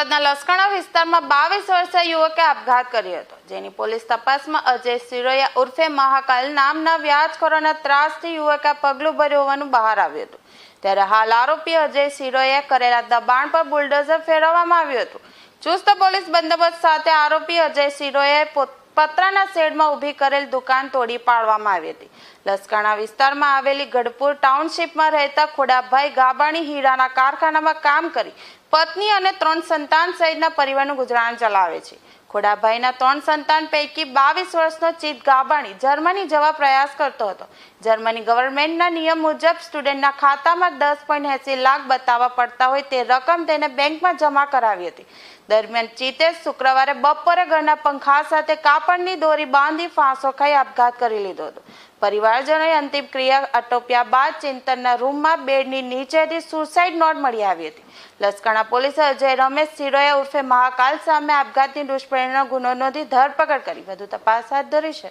સુરતના લસકાણા વિસ્તારમાં બાવીસ વર્ષીય યુવકે આપઘાત કર્યો હતો, જેની પોલીસ તપાસમાં અજય સિરોયા ઉર્ફે મહાકાલ નામના વ્યાજખોરોના ત્રાસથી યુવકે પગલું ભર્યું હોવાનું બહાર આવ્યું હતું. ત્યારે હાલ આરોપી અજય સિરોયા કરેલા દબાણ પર બુલડોઝર ફેરવવામાં આવ્યું હતું. ચુસ્ત પોલીસ બંદોબસ્ત સાથે આરોપી અજય સિરોયાએ પોત- પતરાના શેડમાં ઊભી કરેલ દુકાન તોડી પાડવામાં આવી હતી. લસકાણા વિસ્તારમાં આવેલી ગઢપુર ટાઉનશીપમાં રહેતા ખોડાભાઈ ગાબાણી હીરાના કારખાનામાં કામ કરી પત્ની અને ત્રણ સંતાન સહિતના પરિવારનું ગુજરાન ચલાવે છે. ખોડાભાઈના ત્રણ સંતાન પૈકી બાવીસ વર્ષનો ચિત ગાબાણી જર્મની જવા પ્રયાસ કરતો હતો. જર્મની ગવર્મેન્ટના નિયમ મુજબ સ્ટુડન્ટના ખાતામાં દસ પોઈન્ટ એસી લાખ બતાવવા પડતા હોય તે રકમ તેને બેંકમાં જમા કરાવી હતી. દરમિયાન ચિતે શુક્રવારે બપોરે ઘરના પંખા સાથે કાપડની દોરી બાંધી ફાંસો ખાઈ આપઘાત કરી લીધો હતો. પરિવારજનોએ અંતિમ ક્રિયા અટોપ્યા બાદ ચિંતનના રૂમમાં બેડની નીચેથી સુસાઇડ નોટ મળી આવી હતી. લસકાણા પોલીસે અજય, રમેશ સિરોયા ઉર્ફે મહાકાલ સામે આપઘાતની દુષ્પ્રેરણાનો ગુનો નોંધી ધરપકડ કરી. વધુ તપાસ હાથ ધરી છે.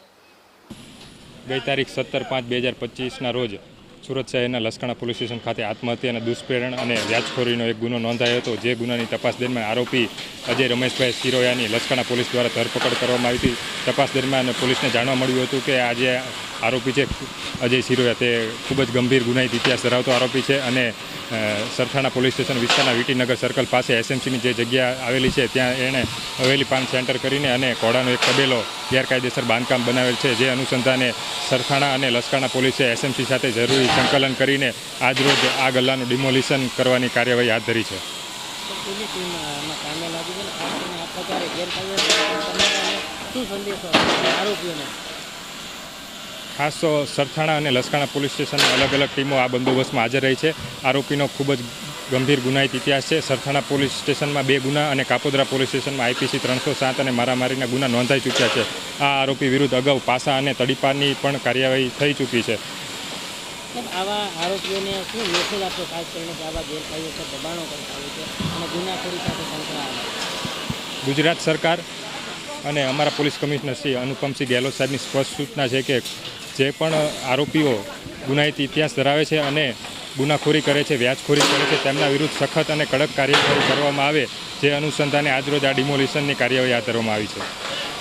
ગઈ તારીખ સત્તર પાંચ બે હજાર પચીસના રોજ સુરત શહેરના લસકાણા પોલીસ સ્ટેશન ખાતે આત્મહત્યાના દુષ્પ્રેરણ અને વ્યાજખોરીનો એક ગુનો નોંધાયો હતો. જે ગુનાની તપાસ દરમિયાન આરોપી અજય રમેશભાઈ સિરોયાની લસકાણા પોલીસ દ્વારા ધરપકડ કરવામાં આવી હતી. તપાસ દરમિયાન પોલીસને જાણવા મળ્યું હતું કે આ જે આરોપી છે અજય સિરોયા. તે ખૂબ જ ગંભીર ગુનાહિત ઇતિહાસ ધરાવતો આરોપી છે અને સરથાણા પોલીસ સ્ટેશન વિસ્તારના વીટીનગર સર્કલ પાસે એસએમસીની જે જગ્યા આવેલી છે, ત્યાં એણે હવેલી પાન સેન્ટર કરીને અને ઘોડાનો એક તબેલો ગેરકાયદેસર બાંધકામ બનાવેલ છે, જે અનુસંધાને સરથાણા અને લસકાણા પોલીસે એસએમસી સાથે જરૂરી સંકલન કરીને આજરોજ આ ગલ્લાનું ડિમોલિશન કરવાની કાર્યવાહી હાથ ધરી છે. પૂરી ટીમ કામે લાગી છે ને ખાસ શું સંદેશો આરોપીઓને તો સરથાણા અને લસકાણા પોલીસ સ્ટેશનની અલગ અલગ ટીમો આ બંદોબસ્તમાં હાજર રહી છે. આરોપીનો ખૂબ જ ગંભીર ગુનાહિત ઇતિહાસ છે. સરથાણા પોલીસ સ્ટેશનમાં બે ગુના અને કાપોદરા પોલીસ સ્ટેશનમાં આઈપીસી ત્રણસો સાત અને મારામારીના ગુના નોંધાઈ ચૂક્યા છે. આ આરોપી વિરુદ્ધ અગાઉ પાસા અને તડીપારની પણ કાર્યવાહી થઈ ચૂકી છે. આવા આરોપીઓને શું મેસેજ આપશો ખાસ કરીને કે આવા ગેરકાયદેસર દબાણો કરતા હોય છે? ગુજરાત સરકાર અને અમારા પોલીસ કમિશનર શ્રી અનુપમસિંહ ગેહલોત સાહેબની સ્પષ્ટ સૂચના છે કે જે પણ આરોપીઓ ગુનાહિત ઇતિહાસ ધરાવે છે અને ગુનાખોરી કરે છે, વ્યાજખોરી કરે છે, તેમના વિરુદ્ધ સખત અને કડક કાર્યવાહી કરવામાં આવે, જે અનુસંધાને આજરોજ આ ડિમોલિશનની કાર્યવાહી હાથ ધરવામાં આવી છે.